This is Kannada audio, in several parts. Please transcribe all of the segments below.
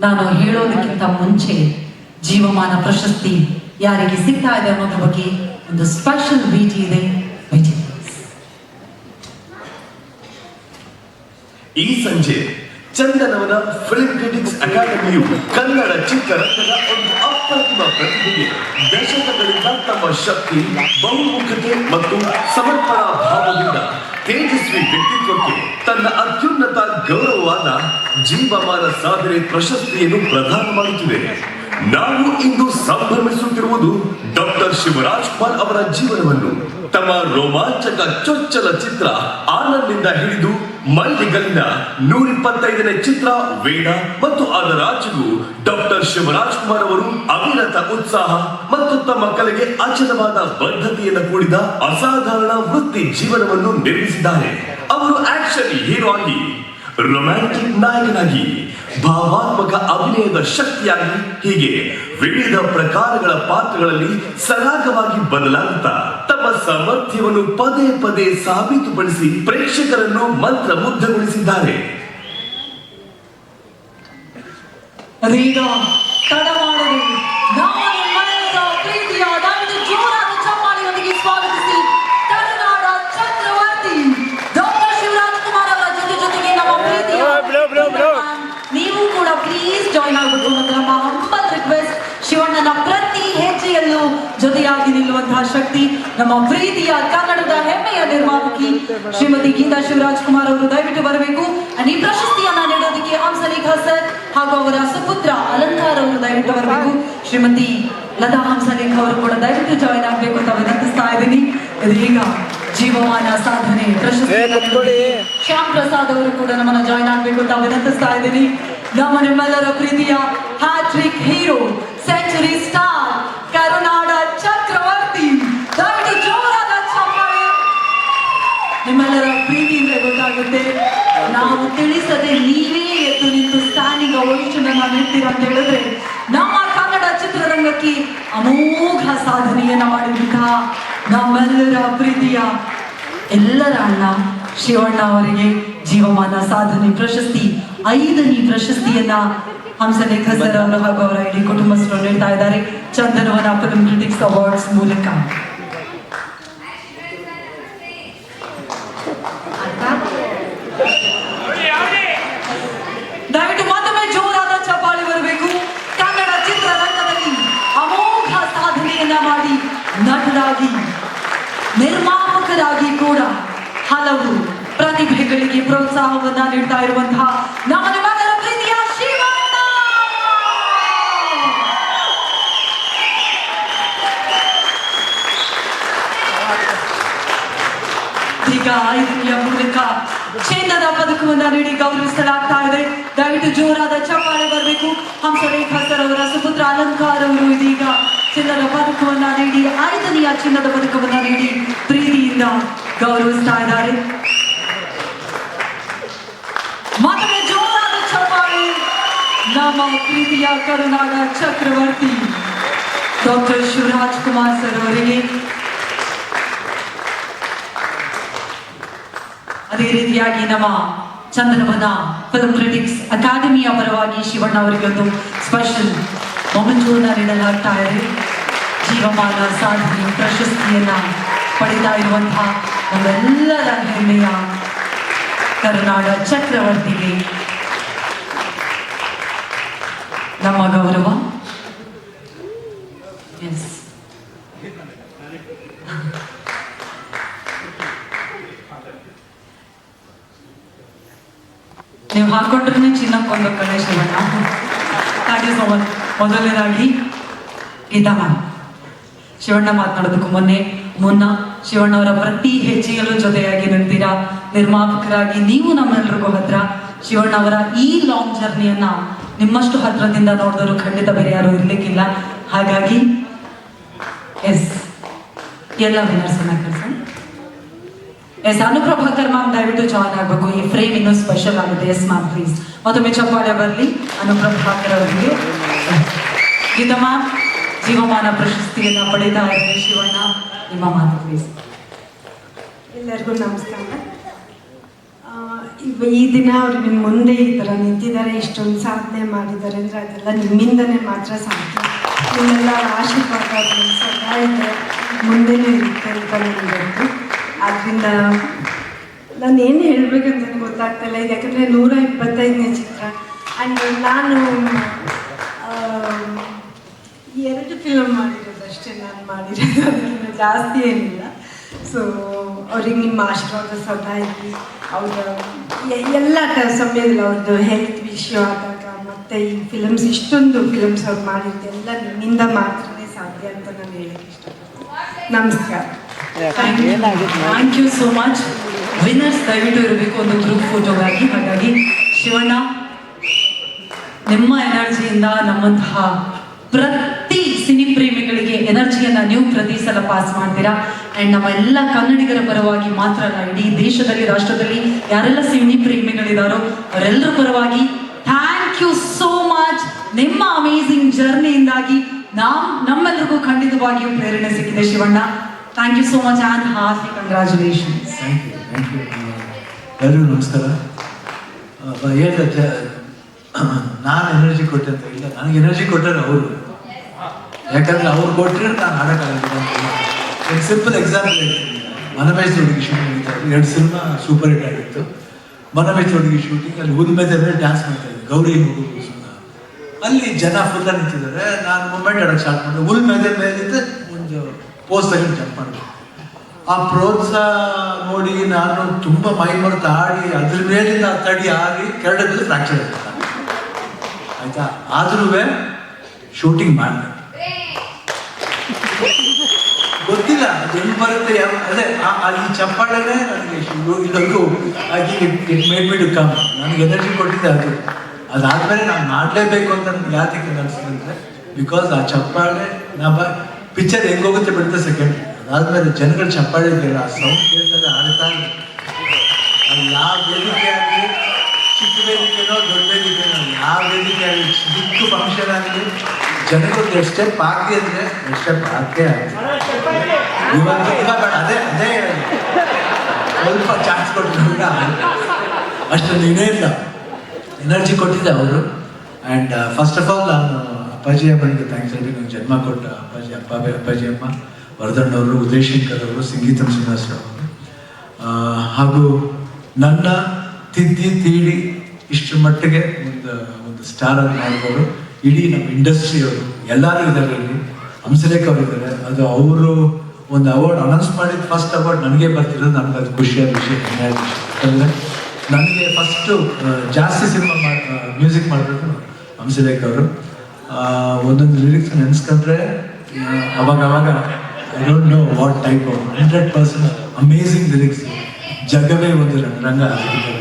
ನಾನು ಹೇಳೋದಕ್ಕಿಂತ ಮುಂಚೆ ಜೀವಮಾನ ಪ್ರಶಸ್ತಿ ಯಾರಿಗೆ ಸಿಗ್ತಾ ಇದೆ ಅನ್ನೋದ್ರ ಬಗ್ಗೆ ಒಂದು ಸ್ಪೆಷಲ್ ಭೇಟಿ ಇದೆ ಈ ಸಂಜೆ ಚಂದನವನ ಫಿಲ್ಮ್ ಕ್ರಿಟಿಕ್ಸ್ ಅಕಾಡೆಮಿಯು ಕನ್ನಡ ಚಿತ್ರರಂಗದ ಒಂದು ಅಪ್ರತಿಮ ಪ್ರತಿಭೆಗೆ ದಶಕಗಳಿಂದ ತಮ್ಮ ಶಕ್ತಿ ಬಹುಮುಖತೆ ಮತ್ತು ಸಮರ್ಪಣಾ ಭಾವದಿಂದ ತೇಜಸ್ವಿ ವ್ಯಕ್ತಿತ್ವಕ್ಕೆ ತನ್ನ ಅತ್ಯುನ್ನತ ಗೌರವವಾದ ಜೀವಮಾನ ಸಾಧನೆ ಪ್ರಶಸ್ತಿಯನ್ನು ಪ್ರದಾನ ಮಾಡುತ್ತಿದೆ ನಾವು ಇಂದು ಸಂಭ್ರಮಿಸುತ್ತಿರುವುದು ಡಾಕ್ಟರ್ ಶಿವರಾಜ್ ಅವರ ಜೀವನವನ್ನು. ತಮ್ಮ ರೋಮಾಂಚಕ ಚೊಚ್ಚಲ ಚಿತ್ರ ಆನಂದ್ನಿಂದ ಹಿಡಿದು ಮೈಲಿಗಲ್ಲಿನ ನೂರಿಪ್ಪತ್ತೈದನೇ ಚಿತ್ರ ವೇಣ ಮತ್ತು ಅದರ ಅದರಾಚೆಗೂ ಡಾಕ್ಟರ್ ಶಿವರಾಜ್ ಕುಮಾರ್ ಅವರು ಅವಿರತ ಉತ್ಸಾಹ ಮತ್ತು ತಮ್ಮ ಕಲೆಗೆ ಅಚಲವಾದ ಬದ್ಧತೆಯನ್ನು ಕೂಡಿದ ಅಸಾಧಾರಣ ವೃತ್ತಿ ಜೀವನವನ್ನು ನಿರ್ಮಿಸಿದ್ದಾರೆ. ಅವರು ಆಕ್ಷನ್ ಹೀರೋ ಆಗಿ ರೊಮ್ಯಾಂಟಿಕ್ ನಾಯಕನಾಗಿ ಭಾವಾತ್ಮಕ ಅಭಿನಯದ ಶಕ್ತಿಯಾಗಿ ಹೀಗೆ ವಿವಿಧ ಪ್ರಕಾರಗಳ ಪಾತ್ರಗಳಲ್ಲಿ ಸರಾಗವಾಗಿ ಬದಲಾಗುತ್ತಾ ತಮ್ಮ ಸಾಮರ್ಥ್ಯವನ್ನು ಪದೇ ಪದೇ ಸಾಬೀತುಪಡಿಸಿ ಪ್ರೇಕ್ಷಕರನ್ನು ಮಂತ್ರಮುಗ್ಧಗೊಳಿಸಿದ್ದಾರೆ. ಮುಗ್ಧಗೊಳಿಸಿದ್ದಾರೆ ಮಾಡದೆ ನಮ್ಮ ಪ್ರೀತಿಯ ಕನ್ನಡದ ಹೆಮ್ಮೆಯ ನಿರ್ಮಾಪಕಿ ಶ್ರೀಮತಿ ಗೀತಾ ಶಿವರಾಜ್ ಕುಮಾರ್ ಅವರು ದಯವಿಟ್ಟು ಬರಬೇಕು. ಅನಿ ಈ ಪ್ರಶಸ್ತಿಯನ್ನ ನೀಡೋದಕ್ಕೆ ಹಂಸಲೇಖ ಸರ್ ಹಾಗೂ ಅವರ ಸುಪುತ್ರ ಅಲಂಕಾರ ಅವರು ದಯವಿಟ್ಟು ಬರಬೇಕು. ಶ್ರೀಮತಿ ಲತಾ ಹಂಸಲೇಖ ಅವರು ಕೂಡ ದಯವಿಟ್ಟು ಜಾಯಿನ್ ಆಗಬೇಕು ಅಂತ ವಿನಂತಿಸ್ತಾ ಇದ್ದೀನಿ. ಇದೀಗ ಜೀವಮಾನ ಸಾಧನೆ ಪ್ರಶಸ್ತಿ. ಶ್ಯಾಮ್ ಪ್ರಸಾದ್ ಅವರು ಕೂಡ ನಮ್ಮನ್ನ ಜಾಯಿನ್ ಆಗಬೇಕು ಅಂತ ವಿನಂತಿಸ್ತಾ ಇದ್ದೀನಿ. ನಮ್ಮ ನಿಮ್ಮೆಲ್ಲರ ಪ್ರೀತಿಯ ಹ್ಯಾಟ್ರಿಕ್ ಹೀರೋ ಸೆಂಚುರಿ ಸ್ಟಾರ್ ಕರುನಾಡ ಚಕ್ರವರ್ತಿ. ದಯವಿಟ್ಟು ಜೋರಾದ ಚಪ್ಪಾಳೆ. ನಿಮ್ಮೆಲ್ಲರ ಪ್ರೀತಿಯಿಂದ ಗೊತ್ತಾಗುತ್ತೆ, ನಾವು ತಿಳಿಸದೆ ನೀವೇ ಎದ್ದು ನಿಂತು ಸ್ಟ್ಯಾಂಡಿಂಗ್ ಓಡಿಷನ್ ಅನ್ನ ಅಂತ ಹೇಳಿದ್ರೆ, ನಮ್ಮ ಕನ್ನಡ ಚಿತ್ರರಂಗಕ್ಕೆ ಅಮೋಘ ಸಾಧನೆಯನ್ನ ಮಾಡಿದಂತಹ ನಮ್ಮೆಲ್ಲರ ಪ್ರೀತಿಯ ಎಲ್ಲರ ಅಣ್ಣ ಶಿವಣ್ಣ ಅವರಿಗೆ ಜೀವಮಾನ ಸಾಧನೆ ಪ್ರಶಸ್ತಿ, ಐದನೇ ಪ್ರಶಸ್ತಿಯನ್ನ ಹಂಸಲೇಖ ಸರ್ ಅವರು ಹಾಗೂ ಅವರ ಇಡೀ ಕುಟುಂಬಸ್ಥರು ನೀಡ್ತಾ ಇದ್ದಾರೆ. ಚಂದನವನ ಫಿಲ್ಮ್ ಕ್ರಿಟಿಕ್ಸ್ ಅವಾರ್ಡ್ಸ್ ಮೂಲಕ ದಯವಿಟ್ಟು ಮತ್ತೊಮ್ಮೆ ಜೋರಾದ ಚಪ್ಪಾಳೆ ಬರಬೇಕು ಕನ್ನಡ ಚಿತ್ರರಂಗದಲ್ಲಿ ಅಮೋಘ ಸಾಧನೆಯನ್ನ ಮಾಡಿ ನಟರಾಗಿ ನಿರ್ಮಾಪಕರಾಗಿ ಕೂಡ ಹಲವು ಪ್ರತಿಭೆಗಳಿಗೆ ಪ್ರೋತ್ಸಾಹವನ್ನ ನೀಡ್ತಾ ಇರುವಂತಹ ನಮ್ಮ ನಿಮ್ಮೆಲ್ಲರ ಪ್ರೀತಿಯ ಶಿವಣ್ಣ ಈಗ ಐದನೆಯ ಮೂಲಕ ಚಿನ್ನದ ಪದಕವನ್ನ ನೀಡಿ ಗೌರವಿಸಲಾಗ್ತಾ ಇದೆ. ದಯವಿಟ್ಟು ಜೋರಾದ ಚಪ್ಪಾಳೆ ಬರಬೇಕು. ಹಂಸಲೇಖ ಸರ್ ಅವರ ಸುಪುತ್ರ ಅಲಂಕಾರ ಅವರು ಇದೀಗ ಚಿನ್ನದ ಪದಕವನ್ನ ನೀಡಿ ಐದನೆಯ ಚಿನ್ನದ ಪದಕವನ್ನ ನೀಡಿ ಪ್ರೀತಿಯಿಂದ ಗೌರವಿಸ್ತಾ ಇದ್ದಾರೆ. ಮದುವೆ ಜೋರಾದ ನಮ್ಮ ಪ್ರೀತಿಯ ಕರುನಾಡ ಚಕ್ರವರ್ತಿ ಡಾಕ್ಟರ್ ಶಿವರಾಜ್ ಕುಮಾರ್ ಸರ್ ಅವರಿಗೆ. ಅದೇ ರೀತಿಯಾಗಿ ನಮ್ಮ ಚಂದನವನ ಫಿಲ್ಮ್ ಕ್ರಿಟಿಕ್ಸ್ ಅಕಾಡೆಮಿಯ ಪರವಾಗಿ ಶಿವಣ್ಣ ಅವರಿಗೆ ಒಂದು ಸ್ಪೆಷಲ್ ಮೊಮೆಂಟ್ ನೀಡಲಾಗ್ತಾ ಇದೆ. ಜೀವಮಾನ ಸಾಧನೆ ಪ್ರಶಸ್ತಿಯನ್ನ ಪಡಿತಾ ಇರುವಂತಹ ನಮ್ಮೆಲ್ಲರ ಹೆಮ್ಮೆಯ ಕರುನಾಡ ಚಕ್ರವರ್ತಿಗೆ ನಮ್ಮ ಗೌರವ. ಎಸ್ ನೀವು ಹಾಕೊಂಡ್ರೆ ಚಿನ್ನಕ್ಕೊಂದು ಸೊ ಮಚ್ ಮೊದಲನೇದಾಗಿ ಗೀತಾ ಮ್ಯಾಮ್. ಶಿವಣ್ಣ ಮಾತನಾಡೋದಕ್ಕೂ ಮೊನ್ನೆ, ಮುನ್ನ ಶಿವಣ್ಣವರ ಪ್ರತಿ ಹೆಜ್ಜೆಯಲ್ಲೂ ಜೊತೆಯಾಗಿ ನಿಂತೀರಾ ನಿರ್ಮಾಪಕರಾಗಿ ನೀವು ನಮ್ಮೆಲ್ರಿಗೂ ಹತ್ರ. ಶಿವಣ್ಣ ಅವರ ಈ ಲಾಂಗ್ ಜರ್ನಿಯನ್ನ ನಿಮ್ಮಷ್ಟು ಹತ್ರದಿಂದ ನೋಡಿದವರು ಖಂಡಿತ ಬೇರೆ ಯಾರು ಇರ್ಲಿಕ್ಕಿಲ್ಲ. ಹಾಗಾಗಿ, ಎಸ್, ಎಲ್ಲ ವಿನರ್ಸ್ ಎಸ್, ಅನುಪ್ರಭಾಕರ್ ಮ್ಯಾಮ್ ದಯವಿಟ್ಟು ಜಾಯ್ನ್ ಆಗಬೇಕು. ಈ ಫ್ರೇಮ್ ಇನ್ನೂ ಸ್ಪೆಷಲ್ ಆಗುತ್ತೆ. ಎಸ್ ಮ್ಯಾಮ್ ಪ್ಲೀಸ್ ಮತ್ತೊಮ್ಮೆ ಚಪ್ಪಾಳೆ ಬರಲಿ, ಅನುಪ್ರಭಾಕರ್ ಅವರಿಗೆ. ಗೀತಾ ಜೀವಮಾನ ಪ್ರಶಸ್ತಿಯನ್ನ ಪಡೆದ ಶಿವಣ್ಣ, ನಿಮ್ಮ ಮಾತು ಎಲ್ಲರಿಗೂ ನಮಸ್ಕಾರ. ಈ ದಿನ ಅವ್ರು ನಿಮ್ಮ ಮುಂದೆ ಈ ಥರ ನಿಂತಿದ್ದಾರೆ, ಇಷ್ಟೊಂದು ಸಾಧನೆ ಮಾಡಿದ್ದಾರೆ ಅಂದರೆ ಅದೆಲ್ಲ ನಿಮ್ಮಿಂದನೇ ಮಾತ್ರ ಸಾಧ್ಯ. ನಿಮ್ಮೆಲ್ಲ ಆಶೀರ್ವಾದ ಅವ್ರಿಗೆ ಸದಾ ಇದೆ, ಮುಂದೆನೂ ಇರುತ್ತೆ ಅಂತ ನನಗೆ ಆದ್ದರಿಂದ ನಾನು ಏನು ಹೇಳಬೇಕಂತ ಗೊತ್ತಾಗ್ತಾ ಇಲ್ಲ. ಯಾಕಂದರೆ ನೂರ ಇಪ್ಪತ್ತೈದನೇ ಚಿತ್ರ. ಆ್ಯಂಡ್ ನಾನು ಎರಡು ಫಿಲಮ್ ಮಾಡಿರೋದು ಅಷ್ಟೇ ನಾನು ಮಾಡಿರೋದು. ಅದರಿಂದ ಜಾಸ್ತಿ ಏನಿಲ್ಲ. ಸೊ ಅವ್ರಿಗೆ ನಿಮ್ಮ ಆಶೀರ್ವಾದ ಸದಾ ಇರಲಿ. ಅವರ ಎಲ್ಲ ಸಮಯದಲ್ಲಿ ಅವ್ರದ್ದು ಹೆಲ್ತ್ ವಿಷಯ ಆದಾಗ ಮತ್ತು ಈ ಫಿಲಮ್ಸ್ ಇಷ್ಟೊಂದು ಫಿಲಮ್ಸ್ ಅವ್ರು ಮಾಡಿದ್ದೆಲ್ಲ ನಿಮ್ಮಿಂದ ಮಾತ್ರನೇ ಸಾಧ್ಯ ಅಂತ ನಾನು ಹೇಳಕ್ಕೆ ಇಷ್ಟಪಡ್ತೀನಿ. ನಮಸ್ಕಾರ. Thank you so much winners ದಯವಿಟ್ಟು ಇರಬೇಕು ಒಂದು ಗ್ರೂಪ್ ಫೋಟೋಗಾಗಿ ಹಾಗಾಗಿ ಶಿವಣ್ಣ ನಿಮ್ಮ ಎನರ್ಜಿಯಿಂದ ನಮ್ಮಂತಹ ಪ್ರತಿ ಸಿನಿ ಪ್ರೇಮಿಗಳಿಗೆ ಎನರ್ಜಿಯನ್ನ ನೀವು ಪ್ರತಿ ಸಲ ಪಾಸ್ ಮಾಡ್ತೀರಾ? ಅಂಡ್ ಎಲ್ಲ ಕನ್ನಡಿಗರ ಪರವಾಗಿ ಮಾತ್ರ ಇಡೀ ದೇಶದಲ್ಲಿ, ರಾಷ್ಟ್ರದಲ್ಲಿ ಯಾರೆಲ್ಲ ಸಿನಿ ಪ್ರೇಮಿಗಳಿದಾರೋ ಅವರೆಲ್ಲರ ಪರವಾಗಿ ಥ್ಯಾಂಕ್ ಯು ಸೋ ಮಚ್ ನಿಮ್ಮ ಅಮೇಝಿಂಗ್ ಜರ್ನಿಯಿಂದಾಗಿ ನಾವು ನಮ್ಮೆಲ್ಲರಿಗೂ ಖಂಡಿತವಾಗಿಯೂ ಪ್ರೇರಣೆ ಸಿಕ್ಕಿದೆ Shivanna. Thank you so much and heartly congratulation ಎಲ್ಲರಿಗೂ ನಮಸ್ಕಾರ. ನಾನು ಎನರ್ಜಿ ಕೊಟ್ಟೆ ಅಂತ ಇಲ್ಲ. ನನಗೆ ಎನರ್ಜಿ ಕೊಟ್ಟರೆ ಅವರು. ಯಾಕಂದ್ರೆ ಅವ್ರು ಕೊಟ್ಟರೆ ನಾನು ಆಡೋಕ್ಕಾಗಲ್ಲ ಸಿಂಪಲ್ ಎಕ್ಸಾಂಪಲ್ ಹೇಳ್ತೀನಿ. ಚೌಡಿಗೆ ಹುಡುಗಿ ಶೂಟಿಂಗ್ ಎರಡು ಸಿನಿಮಾ ಸೂಪರ್ ಹಿಟ್ ಆಗಿತ್ತು. ಮನಮೈ ಹುಡುಗಿ ಶೂಟಿಂಗ್ ಅಲ್ಲಿ ಹುಲ್ಮೇದ ಡ್ಯಾನ್ಸ್ ಮಾಡ್ತಾ ಇದ್ದೆ. ಗೌರಿ ಹುಡುಗ ಅಲ್ಲಿ ಜನ ಫುಲ್ಲ ನಿಂತಿದ್ದಾರೆ. ನಾನು ಮೊಮೆಂಟ್ ಆಡೋಕ್ಕೆ ಸ್ಟಾರ್ಟ್ ಮಾಡಿದೆ. ಹುಲ್ ಮೇಲೆ ಮೇಲಿದ್ದ ಒಂದು ಪೋಸ್ಟ್ ತಗೊಂಡು ಜಂಪ್ ಮಾಡಿದೆ ಆ ಪ್ರೋತ್ಸಾಹ ನೋಡಿ ನಾನು ತುಂಬ ಮೈ ಮರೆತು ಆಡಿ, ಅದ್ರ ಮೇಲಿಂದ ತಡಿ ಆಡಿ ಕೆರಡದಲ್ಲಿ ಫ್ರಾಕ್ಚರ್ ಆಯ್ತು. ಆಯ್ತಾ ಆದ್ರೂ ಶೂಟಿಂಗ್ ಮಾಡಿದೆ ಗೊತ್ತಿಲ್ಲ ಎಲ್ಲಿ ಬರುತ್ತೆ ಅದೇ ಅಲ್ಲಿ ಚಪ್ಪಾಳೆನೇ ನನಗೆ ಇಲ್ಲೊಂದು ಆಗಿ ಇಟ್ ಮೇಡ್ ಮಿ ಕಮ್ ನನಗೆ ಎನರ್ಜಿ ಕೊಟ್ಟಿದ್ದೆ ಅದು. ಅದಾದ್ಮೇಲೆ ನಾನು ಮಾಡಲೇಬೇಕು ಅಂತ ನನಗೆ ಯಾತಕ್ಕೆ ಅನಿಸ್ತಂದ್ರೆ ಬಿಕಾಸ್ ಆ ಚಪ್ಪಾಳೆ ನಮ್ಮ ಪಿಕ್ಚರ್ ಹೆಂಗ್ ಹೋಗುತ್ತೆ ಬಿಡುತ್ತೆ ಸೆಕೆಂಡ್ ಅದಾದ್ಮೇಲೆ ಜನಗಳು ಚಪ್ಪಾಳೆ ಇದೆಯಲ್ಲ ಸೌಂಡ್ ಕೇಳ್ತಾರೆ ಆಡ್ತಾ ಇದೆ. ಯಾವ ವೇದಿಕೆ ಆಗಲಿ ಚಿಕ್ಕ ವೇದಿಕೆನೋ ದೊಡ್ಡ ವೇದಿಕೆನೋ ಯಾವ ವೇದಿಕೆ ಆಗಲಿ ಚಿಕ್ಕ ಫಂಕ್ಷನ್ ಆಗಲಿ ಜನಗಳು ಎಷ್ಟೇ ಪಾರ್ಟಿ ಅಂದ್ರೆ ಎಷ್ಟೇ ಪಾರ್ಟಿ ಇವತ್ತು ಇಲ್ಲ ಬೇಡ ಅದೇ ಅದೇ. ಸ್ವಲ್ಪ ಚಾನ್ಸ್ ಕೊಟ್ಟರು ಅಷ್ಟೊಂದು ಇನ್ನೇ ಇಲ್ಲ. ಎನರ್ಜಿ ಕೊಟ್ಟಿದ್ದೆ ಅವರು. ಆ್ಯಂಡ್ ಫಸ್ಟ್ ಆಫ್ ಆಲ್ ನಾನು ಅಪ್ಪಾಜಿ ಅಮ್ಮನಿಗೆ ಥ್ಯಾಂಕ್ಸ್ ಹೇಳಿ ನನಗೆ ಜನ್ಮ ಕೊಟ್ಟ ಅಪ್ಪಾಜಿ ಅಪ್ಪ ಅಪ್ಪಾಜಿ ಅಮ್ಮ ವರದಣ್ಣವರು ಉದಯ್ ಶಂಕರ್ ಅವರು, ಸಂಗೀತಂ ಶ್ರೀನಿವಾಸ ಅವರು. ಹಾಗೂ ನನ್ನ ತಿದ್ದಿ ತೀಡಿ ಇಷ್ಟು ಮಟ್ಟಿಗೆ ಒಂದು ಒಂದು ಸ್ಟಾರ್ ಆಗಿ ಮಾಡಿದವರು. ಇಡೀ ನಮ್ಮ ಇಂಡಸ್ಟ್ರಿಯವರು ಎಲ್ಲರೂ ಇದ್ದಾರೆ ಇಲ್ಲಿ. ಹಂಸಲೇಖ ಅವರಿದ್ದಾರೆ ಅದು ಅವರು ಒಂದು ಅವಾರ್ಡ್ ಅನೌನ್ಸ್ ಮಾಡಿದ ಫಸ್ಟ್ ಅವಾರ್ಡ್ ನನಗೆ ಬರ್ತಿರೋದು, ನನಗೆ ಅದು ಖುಷಿಯಾದ ವಿಷಯ ಯಾಕಂದರೆ ನನಗೆ ಫಸ್ಟು ಜಾಸ್ತಿ ಸಿನಿಮಾ ಮಾಡಿ ಮ್ಯೂಸಿಕ್ ಮಾಡಬೇಕು ಹಂಸಲೇಖ ಅವರು. ಒಂದೊಂದು ಲಿರಿಕ್ಸ್ ನೆನೆಸ್ಕೊಂಡ್ರೆ ಅವಾಗ ಅವಾಗ I don't know what type of hundred percent amazing lyrics ಜಗವೇ ಒಂದು ರಂಗ ಕವಿತೆ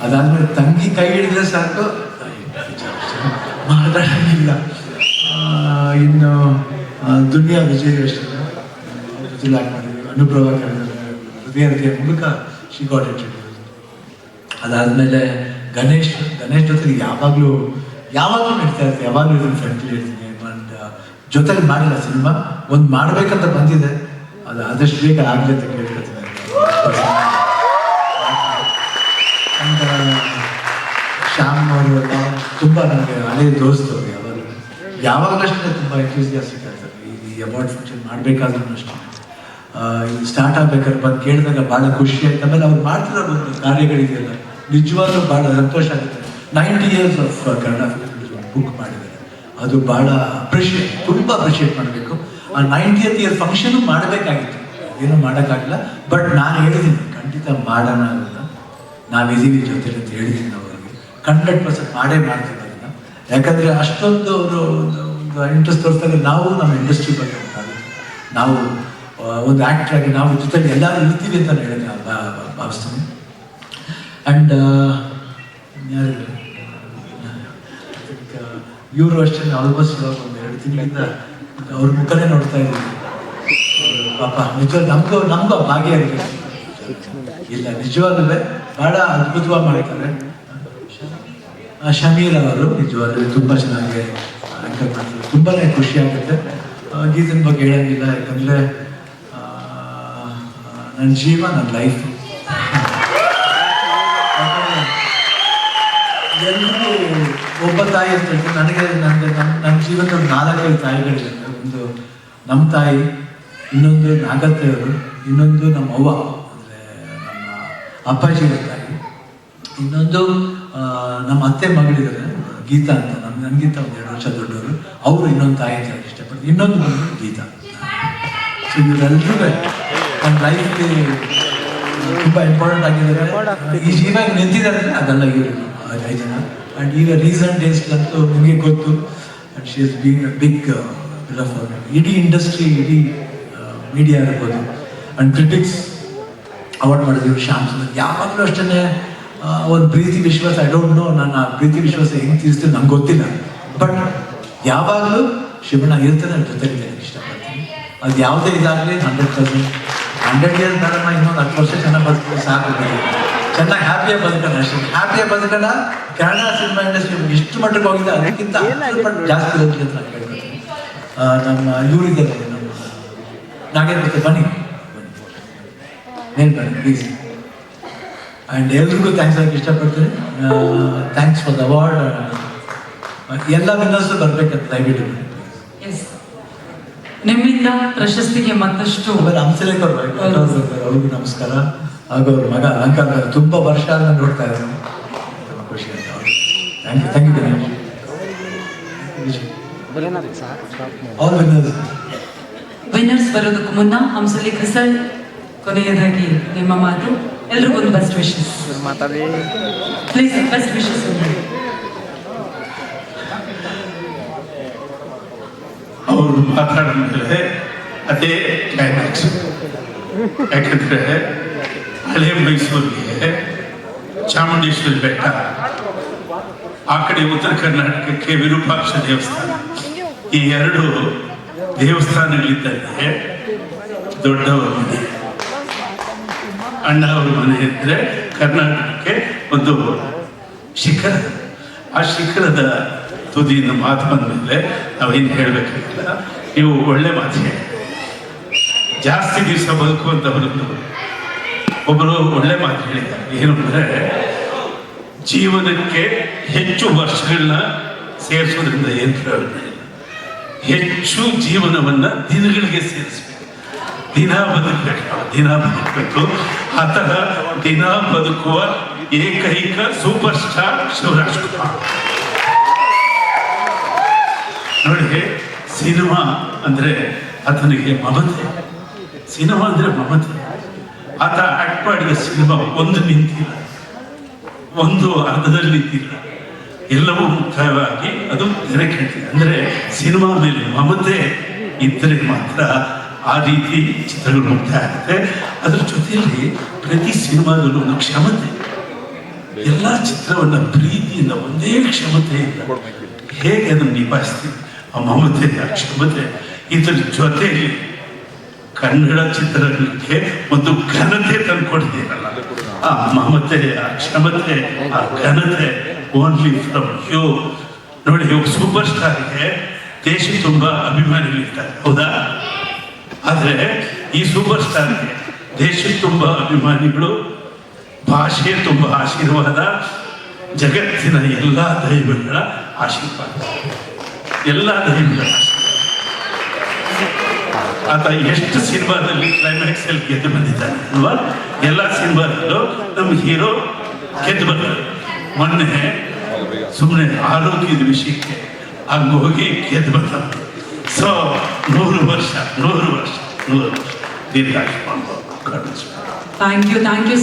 ಅದಾದ್ಮೇಲೆ ತಂಗಿ ಕೈ ಹಿಡಿದ್ರೆ ಸಾಕು. ಮಾತಾಡೋಂಗಿಲ್ಲ. ಆ, ಇನ್ನು ದುನಿಯಾ ವಿಜಯ್ ಮಾಡಿದ್ರು ಅನುಭವ ಹೃದಯ ಮೂಲಕ ಶಿ ಗಾಟ್ ಇಂಟ್ರಡ್ಯೂಸ್ ಅದಾದ್ಮೇಲೆ ಗಣೇಶ್ ಗಣೇಶ್ ಜೊತೆಗೆ ಯಾವಾಗಲೂ ಯಾವಾಗಲೂ ನಡೀತಾ ಇರ್ತೀನಿ ಯಾವಾಗಲೂ ಇದನ್ನು ಫ್ರೆಂಡ್ಲಿ ಇರ್ತೀನಿ ಬಟ್ ಜೊತೆಗೆ ಮಾಡಿಲ್ಲ ಸಿನಿಮಾ. ಒಂದು ಮಾಡ್ಬೇಕಂತ ಬಂದಿದೆ. ಅದು ಆದಷ್ಟು ಬೇಗ ಆಗಲಿ ಅಂತ ಕೇಳ್ಕೊತೀನಿ ನಾವು ತುಂಬ ನನಗೆ ಹಳೆ ದೋಸ್ತು ಯಾವಾಗಲೂ. ಯಾವಾಗಲೂ ಅಷ್ಟೇ ತುಂಬ ಎಂಥೂಸಿಯಾಸ್ಟಿಕ್ ಈ ಅವಾರ್ಡ್ ಫಂಕ್ಷನ್ ಮಾಡಬೇಕಾದ್ರೂ ಅಷ್ಟೇ. ಇದು ಸ್ಟಾರ್ಟ್ ಆಗ್ಬೇಕಾದ್ರೆ ಬಂದು ಕೇಳಿದಾಗ ಭಾಳ ಖುಷಿ ಆಯ್ತು. ಆಮೇಲೆ ಅವ್ರು ಮಾಡ್ತಿರೋ ಒಂದು ಕಾರ್ಯಗಳಿದೆಯಲ್ಲ ನಿಜವಾಗ್ಲೂ ಭಾಳ ಸಂತೋಷ ಆಗುತ್ತೆ. Ninety years of Kannada film book ಮಾಡಿದ್ದಾರೆ. ಅದು ಭಾಳ ಅಪ್ರಿಷಿಯೇಟ್ ತುಂಬ ಅಪ್ರಿಷಿಯೇಟ್ ಮಾಡಬೇಕು. ಆ ನೈಂಟಿಯತ್ ಇಯರ್ ಫಂಕ್ಷನು ಮಾಡಬೇಕಾಗಿತ್ತು. ಏನೂ ಮಾಡೋಕ್ಕಾಗಲ್ಲ ಬಟ್ ನಾನು ಹೇಳಿದ್ದೀನಿ, ಖಂಡಿತ ಮಾಡೋಣ ನಾನು ನಾವಿದ್ದೀವಿ ಜೊತೆ ಅಂತ ಹೇಳಿದ್ದೀನಿ ಅವರಿಗೆ ಹಂಡ್ರೆಡ್ ಪರ್ಸೆಂಟ್ ಮಾಡೇ ಮಾಡ್ತಿದ್ದಾರೆ ಯಾಕಂದ್ರೆ ಅಷ್ಟೊಂದು ಅವರು ಒಂದು ಇಂಟ್ರೆಸ್ಟ್ ತೋರಿಸಿದಾಗ ನಾವು ನಮ್ಮ ಇಂಡಸ್ಟ್ರಿ ಬಗ್ಗೆ ನಾವು ಒಂದು ಆ್ಯಕ್ಟರ್ ಆಗಿ ನಾವು ಜೊತೆಗೆ ಎಲ್ಲರೂ ಇರ್ತೀವಿ ಅಂತ ಹೇಳಿ ನಾನು ಭಾವಿಸ್ತೀನಿ. ಆ್ಯಂಡ್ ಇವರು ಅಷ್ಟೇ ಆಲ್ಮೋಸ್ಟ್ ಒಂದು ಎರಡು ತಿಂಗಳಿಂದ ಅವ್ರ ಮುಖನೇ ನೋಡ್ತಾ ಇದ್ದೀವಿ ಪಾಪ, ನಿಜವಾಗ ನಮಗೂ ನಮಗೂ ಭಾಗಿಯಾಗಿದೆ ಇಲ್ಲ, ನಿಜವಾಗಲೇ ಬಹಳ ಅದ್ಭುತವಾಗಿ ಮಾಡ್ತಾರೆ. ಶಮೀರ್ ಅವರು ನಿಜವಾಗ್ಲೂ ತುಂಬ ಚೆನ್ನಾಗಿ ಆ್ಯಂಕರ್ ತುಂಬಾನೇ ಖುಷಿ ಆಗುತ್ತೆ. ಗೀತನ ಬಗ್ಗೆ ಹೇಳಂಗಿಲ್ಲ ಯಾಕಂದರೆ ನನ್ನ ಜೀವ ನನ್ನ ಲೈಫ್ ಒಬ್ಬ ತಾಯಿ ಹೇಳ್ತಾರೆ. ನನಗೆ ನನಗೆ ನನ್ನ ನನ್ನ ಜೀವನದ ನಾಲ್ಕೈದು ತಾಯಿಗಳಿವೆ ಒಂದು ನಮ್ಮ ತಾಯಿ, ಇನ್ನೊಂದು ನಾಗತ್ತೆಯವರು, ಇನ್ನೊಂದು ನಮ್ಮ ಅವ್ವ ಅಂದರೆ ನಮ್ಮ ಅಪ್ಪಾಜಿಯ ತಾಯಿ, ಇನ್ನೊಂದು ನಮ್ಮ ಅತ್ತೆ ಮಗಳಿದ್ದಾರೆ ಗೀತಾ ಅಂತ. ನಮ್ಮ ನನಗಿಂತ ಒಂದು ಎರಡು ವರ್ಷ ದೊಡ್ಡವರು. ಅವರು ಇನ್ನೊಂದು ತಾಯಿ ಅಂತ ಇಷ್ಟಪಡ್ತಾರೆ ಇನ್ನೊಂದು ಬಂದು ಗೀತಾ ಸೊ ಇವರೆಲ್ಲರೂ ನನ್ನ ಲೈಫ್ಗೆ ತುಂಬ ಇಂಪಾರ್ಟೆಂಟ್ ಆಗಿದ್ದಾರೆ. ಈ ಇವಾಗ ನಿಂತಿದ್ದಾರೆ. ಅದೆಲ್ಲ ಇವರು ಐದು ಜನ ಆ್ಯಂಡ್ ಈಗ ರೀಸೆಂಟ್ ಡೇಸ್ಗಂತೂ ನಿಮಗೆ ಗೊತ್ತು. And she is being big ಇಡೀ ಇಂಡಸ್ಟ್ರಿ ಇಡೀ ಮೀಡಿಯಾ ಇರ್ಬೋದು ಆ್ಯಂಡ್ ಕ್ರಿಟಿಕ್ಸ್ ಅವಾರ್ಡ್ ಮಾಡಿದ್ರು. ಶ್ಯಾಮ್ ಸುಂದರ್ ಯಾವಾಗಲೂ ಅಷ್ಟೇ ಒಂದು ಪ್ರೀತಿ ವಿಶ್ವಾಸ ಐ ಡೋಂಟ್ ನೋ ನನ್ನ ಪ್ರೀತಿ ವಿಶ್ವಾಸ ಹೆಂಗೆ ತೀರಿಸ್ತೀನಿ ನಂಗೆ ಗೊತ್ತಿಲ್ಲ. ಬಟ್ ಯಾವಾಗಲೂ ಶಿವಣ್ಣ ಇರ್ತಾನೆ ಅವ್ರ ಜೊತೆ ನನಗೆ ಇಷ್ಟಪಡ್ತೀನಿ. ಅದು ಯಾವುದೇ ಇದಾಗಲಿ ಹಂಡ್ರೆಡ್ ಪರ್ಸೆಂಟ್ ಹಂಡ್ರೆಡ್ ಇಯರ್ಸ್ ಬೇಡ ಇನ್ನೊಂದು ಹತ್ತು ವರ್ಷ ಚೆನ್ನಾಗಿ ಬದುಕಿದ್ರೆ ಸಾಕು. ನನಗೆ. ಚೆನ್ನಾಗಿ ಹ್ಯಾಪಿಯಾಗಿ ಬದುಕೋಣ, ಅಷ್ಟೇ. ಹ್ಯಾಪಿಯಾಗಿ ಬದುಕೋಣ ಕನ್ನಡ ಸಿನಿಮಾ ಇಂಡಸ್ಟ್ರಿ ಎಷ್ಟು ಮಟ್ಟಕ್ಕೆ ಹೋಗಿದೆ, ಅದಕ್ಕಿಂತ ಜಾಸ್ತಿ ಇರುತ್ತೆ ಅಂತ ನಾನು ಕೇಳ್ಕೊತೀನಿ ನಮ್ಮ ಇವರಿದ್ದಾರೆ ನಮ್ಮ ನಾಗೇಂದ್ರ ಬನ್ನಿ. ಬನ್ನಿ. ಬನ್ನಿ ಪ್ಲೀಸ್ ಆ್ಯಂಡ್ ಎಲ್ರಿಗೂ ಥ್ಯಾಂಕ್ಸ್ ಆಗಕ್ಕೆ ಇಷ್ಟಪಡ್ತೀನಿ. ಥ್ಯಾಂಕ್ಸ್ ಫಾರ್ ದ ಅವಾರ್ಡ್ ಎಲ್ಲ ವಿನ್ನರ್ಸು ಬರಬೇಕಂತ ದಯವಿಟ್ಟು. ನಿಮ್ಮಿಂದ ಪ್ರಶಸ್ತಿಗೆ ಮತ್ತಷ್ಟು ಹಂಸಲೇಖ ಅವ್ರು. ಅವ್ರಿಗೂ ನಮಸ್ಕಾರ. ಹಾಗೂ ಅವ್ರ ಮಗ ಅಲಂಕಾರ ತುಂಬ ವರ್ಷ ನಾನು ನೋಡ್ತಾ ಇದ್ದೀನಿ ತುಂಬ ಖುಷಿ ಆಯ್ತು thank you thank you all winners winners ಬರೋದಕ್ಕೂ ಮುನ್ನ ಹಂಸಲಿ ಸರ್ ಕೊನೆಯದಾಗಿ ನಿಮ್ಮ ಮಾತು. ಎಲ್ರಿಗೂ ಒಂದು best wishes please best wishes ಅವರು ಮಾತಾಡಿದ್ರೆ ಅದೇ ಕ್ಲೈಮ್ಯಾಕ್ಸ್ ಯಾಕಂದ್ರೆ ಹಳೆ ಮೈಸೂರಿಗೆ ಚಾಮುಂಡೇಶ್ವರಿ ಬೆಟ್ಟ ಆ ಕಡೆ ಉತ್ತರ ಕರ್ನಾಟಕಕ್ಕೆ ವಿರೂಪಾಕ್ಷ ದೇವಸ್ಥಾನ. ಈ ಎರಡು ದೇವಸ್ಥಾನಗಳಿದ್ದಂತೆ ದೊಡ್ಡವರು ಮನೆ ಅಣ್ಣ ಅವ್ರ ಮನೆ ಇದ್ರೆ ಕರ್ನಾಟಕಕ್ಕೆ ಒಂದು ಶಿಖರ. ಆ ಶಿಖರದ ತುದಿಯನ್ನು ಮಾತು ಬಂದ ಮೇಲೆ ನಾವೇನು ಹೇಳಬೇಕಾಗಿಲ್ಲ, ನೀವು ಒಳ್ಳೆ ಮಾತು ಹೇಳಿ. ಜಾಸ್ತಿ ದಿವಸ ಬದುಕುವಂಥವರದ್ದು ಒಬ್ಬರು ಒಳ್ಳೆ ಮಾತು ಹೇಳಿದ್ದಾರೆ. ಏನು ಅಂದರೆ, ಜೀವನಕ್ಕೆ ಹೆಚ್ಚು ವರ್ಷಗಳನ್ನ ಸೇರಿಸೋದ್ರಿಂದ ಏನು ಪ್ರಯೋಜನ ಇಲ್ಲ. ಹೆಚ್ಚು ಜೀವನವನ್ನ ದಿನಗಳಿಗೆ ಸೇರಿಸಬೇಕು. ದಿನ ಬದುಕಬೇಕು. ದಿನ ಬದುಕಬೇಕು. ಥರ ದಿನ ಬದುಕುವ ಏಕೈಕ ಸೂಪರ್ ಸ್ಟಾರ್ ಶಿವರಾಜ್ ಕುಮಾರ್ ನೋಡಿ ಸಿನಿಮಾ ಅಂದ್ರೆ ಆತನಿಗೆ ಮಮತೆ. ಸಿನಿಮಾ ಅಂದ್ರೆ ಮಮತೆ. ಆತ ಆಕ್ಟ್ ಮಾಡಿದ ಸಿನಿಮಾ ಒಂದು ನಿಂತಿಲ್ಲ. ಒಂದು ಅರ್ಧದಲ್ಲಿ ನಿಂತಿಲ್ಲ. ಎಲ್ಲವೂ ಮುಕ್ತಾಯವಾಗಿ ಅದು ತೆರೆ ಅಂದ್ರೆ ಸಿನಿಮಾ ಮೇಲೆ ಮಮತೆ ಇದ್ರೆ ಮಾತ್ರ ಆ ರೀತಿ ಚಿತ್ರಗಳು ನೋಡ್ತಾ ಇರುತ್ತೆ. ಅದ್ರ ಜೊತೆಯಲ್ಲಿ ಪ್ರತಿ ಸಿನಿಮಾದಲ್ಲೂ ಒಂದು ಕ್ಷಮತೆ. ಎಲ್ಲ ಚಿತ್ರವನ್ನ ಪ್ರೀತಿಯಿಂದ ಒಂದೇ ಕ್ಷಮತೆಯಿಂದ ಹೇಗೆ ಅದನ್ನು ನಿಭಾಯಿಸ್ತೀವಿ? ಆ ಮಮತೆ, ಆ ಕ್ಷಮತೆ. ಇದ್ರ ಜೊತೆಯಲ್ಲಿ ಕನ್ನಡ ಚಿತ್ರಗಳಿಗೆ ಒಂದು ಘನತೆ ತಂದುಕೊಡ್ತೀರಲ್ಲ ಆ ಮಮತೆ, ಆ ಕ್ಷಮತೆ, ಆ ಘನತೆ ಓನ್ಲಿ ಫ್ರಮ್ ಯು ನೋಡಿ ಸೂಪರ್ ಸ್ಟಾರ್ಗೆ ದೇಶ ತುಂಬಾ ಅಭಿಮಾನಿಗಳಿರ್ತಾರೆ. ಹೌದಾ? ಆದ್ರೆ ಈ ಸೂಪರ್ ಸ್ಟಾರ್ಗೆ ದೇಶ ತುಂಬಾ ಅಭಿಮಾನಿಗಳು, ಭಾಷೆ ತುಂಬ ಆಶೀರ್ವಾದ, ಜಗತ್ತಿನ ಎಲ್ಲ ದೈವಗಳ ಆಶೀರ್ವಾದ. ಎಲ್ಲ ದೈವಗಳ ಆತ ಎಷ್ಟು ಸಿನಿಮಾದಲ್ಲಿ ಕ್ಲೈಮ್ಯಾಕ್ಸ್ ಅಲ್ಲಿ ಗೆದ್ದು ಬಂದಿದ್ದಾನೆ ಅಲ್ವಾ? ಎಲ್ಲ ಸಿನಿಮಾದಲ್ಲೂ ನಮ್ಮ ಹೀರೋ ಗೆದ್ದು ಬರ್ತಾರೆ ಮೊನ್ನೆ ಸುಮ್ಮನೆ ಆರೋಗ್ಯದ ವಿಷಯಕ್ಕೆ ಹಂಗೆ ಹೋಗಿ ಗೆದ್ದು ಬರ್ತಾರೆ ಸೊ ನೂರು ವರ್ಷ ನೂರು ವರ್ಷ ನೂರು ವರ್ಷ ದೀರ್ಘಾಯುಷ್ಮಾನ್ ಭವ. God bless you. Thank you thank you